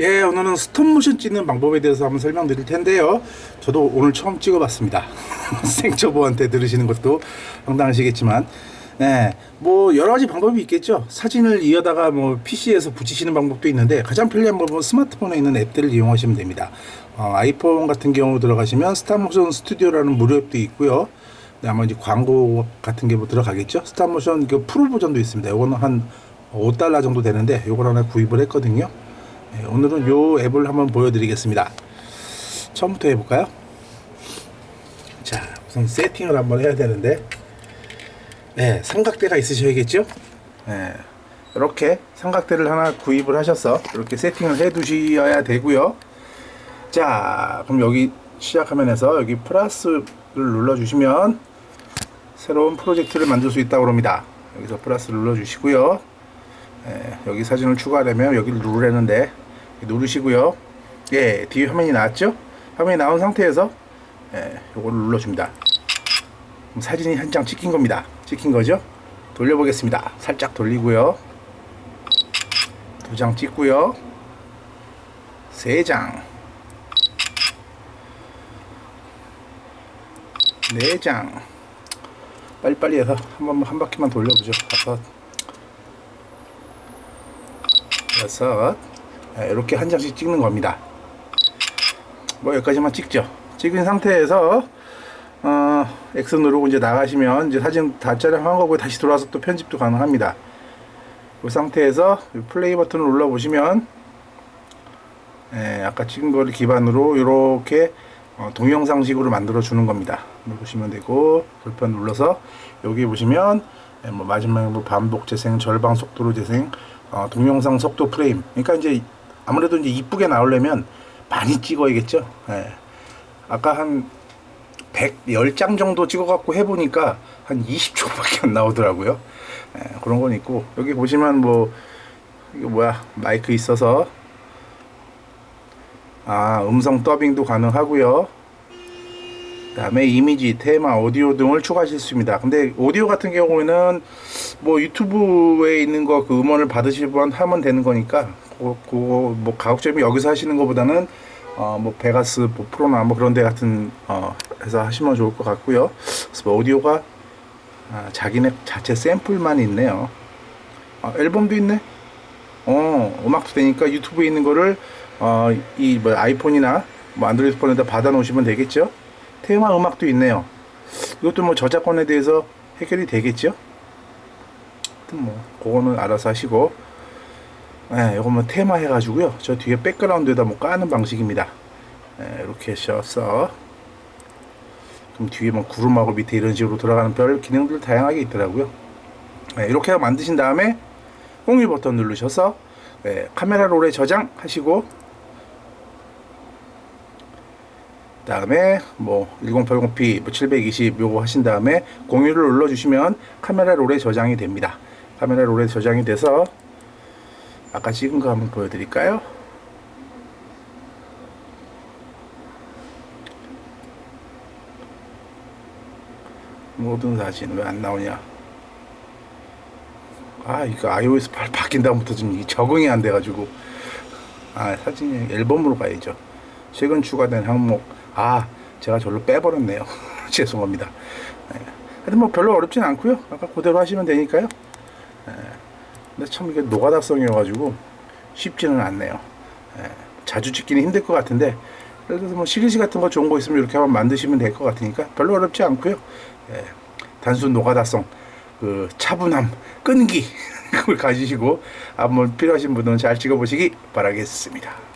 예, 오늘은 스톱모션 찍는 방법에 대해서 한번 설명드릴 텐데요. 저도 오늘 처음 찍어봤습니다. 생초보한테 들으시는 것도 황당하시겠지만, 네, 뭐 여러 가지 방법이 있겠죠. 사진을 이어다가 뭐 PC에서 붙이시는 방법도 있는데 가장 편리한 방법은 스마트폰에 있는 앱들을 이용하시면 됩니다. 어, 아이폰 같은 경우 들어가시면 스타모션 스튜디오라는 무료 앱도 있고요. 네, 아마 이제 광고 같은 게 뭐 들어가겠죠. 스타모션 그 프로 버전도 있습니다. 요거는 한 5달러 정도 되는데 요걸 하나 구입을 했거든요. 네, 오늘은 요 앱을 한번 보여드리겠습니다. 처음부터 해볼까요? 자, 우선 세팅을 한번 해야 되는데, 네, 삼각대가 있으셔야겠죠? 네, 이렇게 삼각대를 하나 구입을 하셔서 이렇게 세팅을 해 두셔야 되고요. 자, 그럼 여기 시작 화면에서 여기 플러스를 눌러주시면 새로운 프로젝트를 만들 수 있다고 합니다. 여기서 플러스를 눌러주시고요. 예, 여기 사진을 추가하려면 여기를 누르려는데 누르시고요. 예, 뒤에 화면이 나왔죠? 화면이 나온 상태에서 예, 요거를 눌러줍니다. 사진이 한 장 찍힌 겁니다. 찍힌 거죠? 돌려보겠습니다. 살짝 돌리고요. 두 장 찍고요. 세 장. 네 장. 빨리빨리 해서 한 번 한 바퀴만 돌려보죠. 다섯. 여섯 네, 이렇게 한 장씩 찍는 겁니다. 뭐 여기까지만 찍죠. 찍은 상태에서 어, X 누르고 이제 나가시면 이제 사진 다 촬영한 거고 다시 돌아와서 또 편집도 가능합니다. 그 상태에서 플레이 버튼을 눌러 보시면 예, 아까 찍은 거를 기반으로 이렇게 어, 동영상식으로 만들어 주는 겁니다. 보시면 되고 돌편 눌러서 여기 보시면 예, 뭐 마지막에 뭐 반복 재생 절방 속도로 재생 어, 동영상 속도 프레임. 그러니까 이제 아무래도 이제 이쁘게 나오려면 많이 찍어야겠죠. 예. 아까 한 110장 정도 찍어갖고 해보니까 한 20초밖에 안 나오더라고요. 예, 그런 건 있고 여기 보시면 뭐 이거 뭐야 마이크 있어서 아 음성 더빙도 가능하고요. 그다음에 이미지, 테마, 오디오 등을 추가하실 수 있습니다. 근데 오디오 같은 경우에는 뭐 유튜브에 있는 거 그 음원을 받으시면 하면 되는 거니까 그거, 그거 뭐 가급적이면 여기서 하시는 것보다는 어 뭐 베가스 뭐 프로나 뭐 그런 데 같은 어 해서 하시면 좋을 것 같고요. 그래서 뭐 오디오가 아, 자기네 자체 샘플만 있네요. 아, 앨범도 있네. 어 음악도 되니까 유튜브에 있는 거를 어 이 뭐 아이폰이나 뭐 안드로이드 폰에다 받아 놓으시면 되겠죠. 테마 음악도 있네요. 이것도 뭐 저작권에 대해서 해결이 되겠죠? 뭐 그거는 알아서 하시고 예, 이거 뭐 테마 해가지고요. 저 뒤에 백그라운드에다 뭐 까는 방식입니다. 예, 이렇게 셔서 그럼 뒤에 뭐 구름하고 밑에 이런 식으로 들어가는 별 기능들 다양하게 있더라고요. 예, 이렇게 만드신 다음에 공유 버튼 누르셔서 예, 카메라 롤에 저장하시고 다음에 뭐 1080p 뭐 720 요거 하신 다음에 공유를 눌러 주시면 카메라 롤에 저장이 됩니다. 카메라 롤에 저장이 돼서 아까 찍은 거 한번 보여 드릴까요? 모든 사진 왜 안 나오냐? 아 이거 iOS 8 바뀐 다음부터 좀 적응이 안 돼가지고 아 사진이 앨범으로 가야죠. 최근 추가된 항목 아 제가 절로 빼버렸네요. 죄송합니다. 네. 하여튼 뭐 별로 어렵진 않고요. 아까 그대로 하시면 되니까요. 네. 근데 참 이게 노가다성이어가지고 쉽지는 않네요. 네. 자주 찍기는 힘들 것 같은데 그래도 뭐 시리즈 같은 거 좋은 거 있으면 이렇게 한번 만드시면 될 것 같으니까 별로 어렵지 않고요. 예, 단순 노가다성, 그 차분함, 끈기 그걸 가지시고 한번 필요하신 분은 잘 찍어보시기 바라겠습니다.